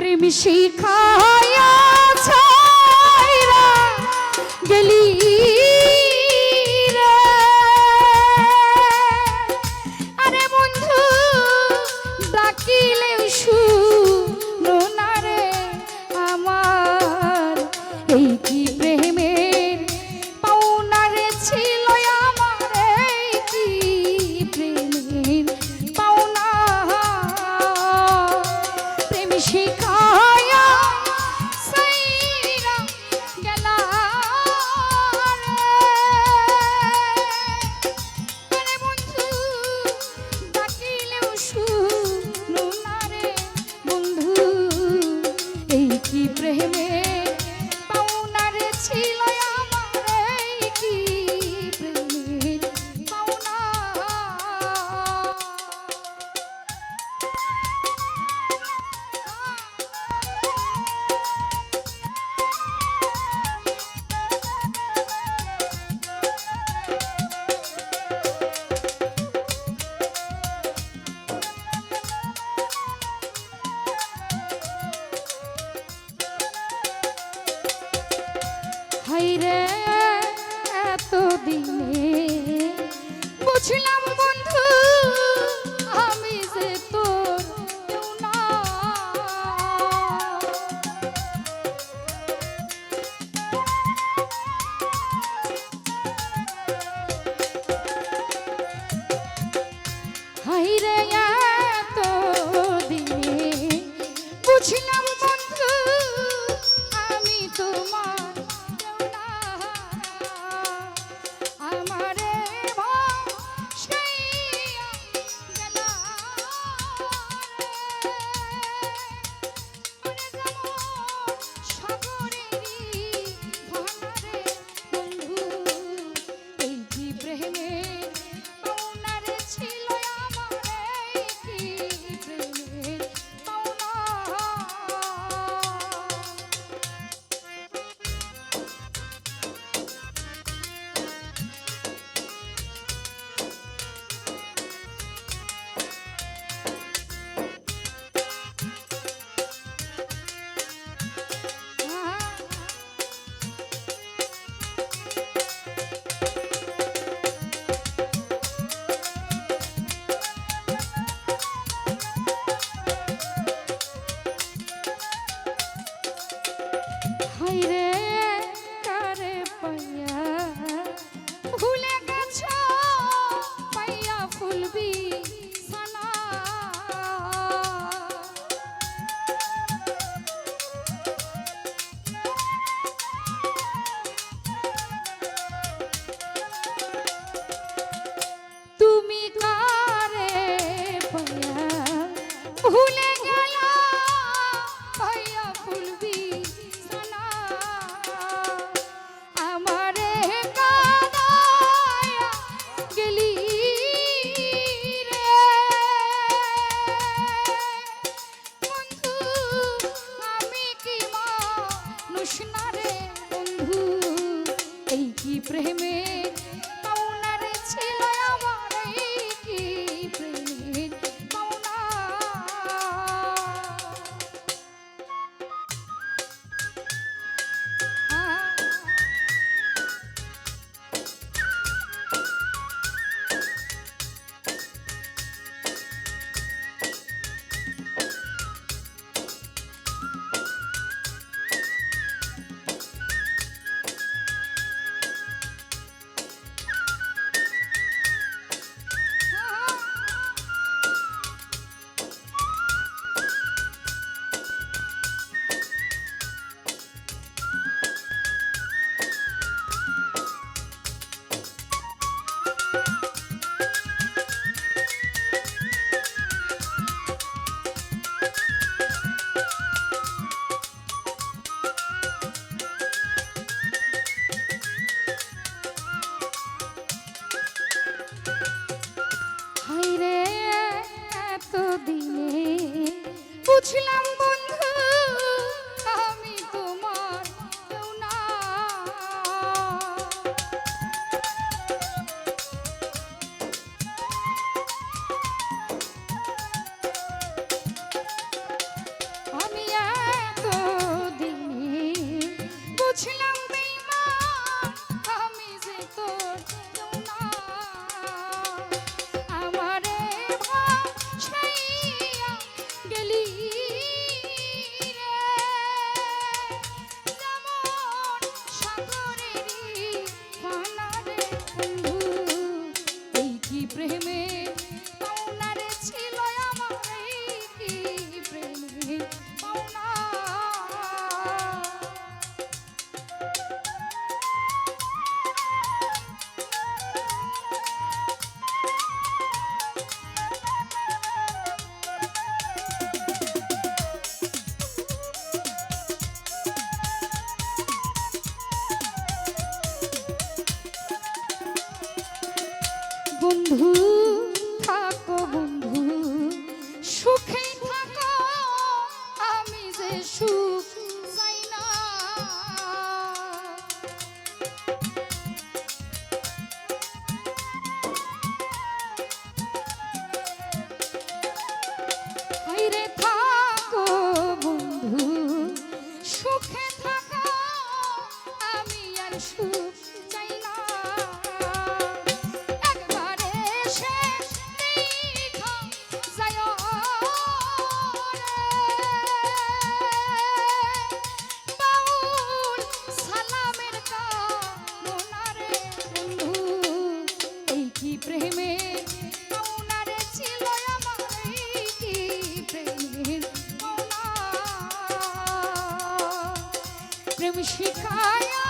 প্রেম শিখায়া ছাইরা গেলি। দিনে। বুঝলাম Hayır. দিনে বুঝলাম বন্ধু, থাকো বন্ধু, সুখে থাকো, আমি যে সুখ চাই না। থাকো বন্ধু, সুখে থাকো, আমি আর সুখ প্রেম শিখায়া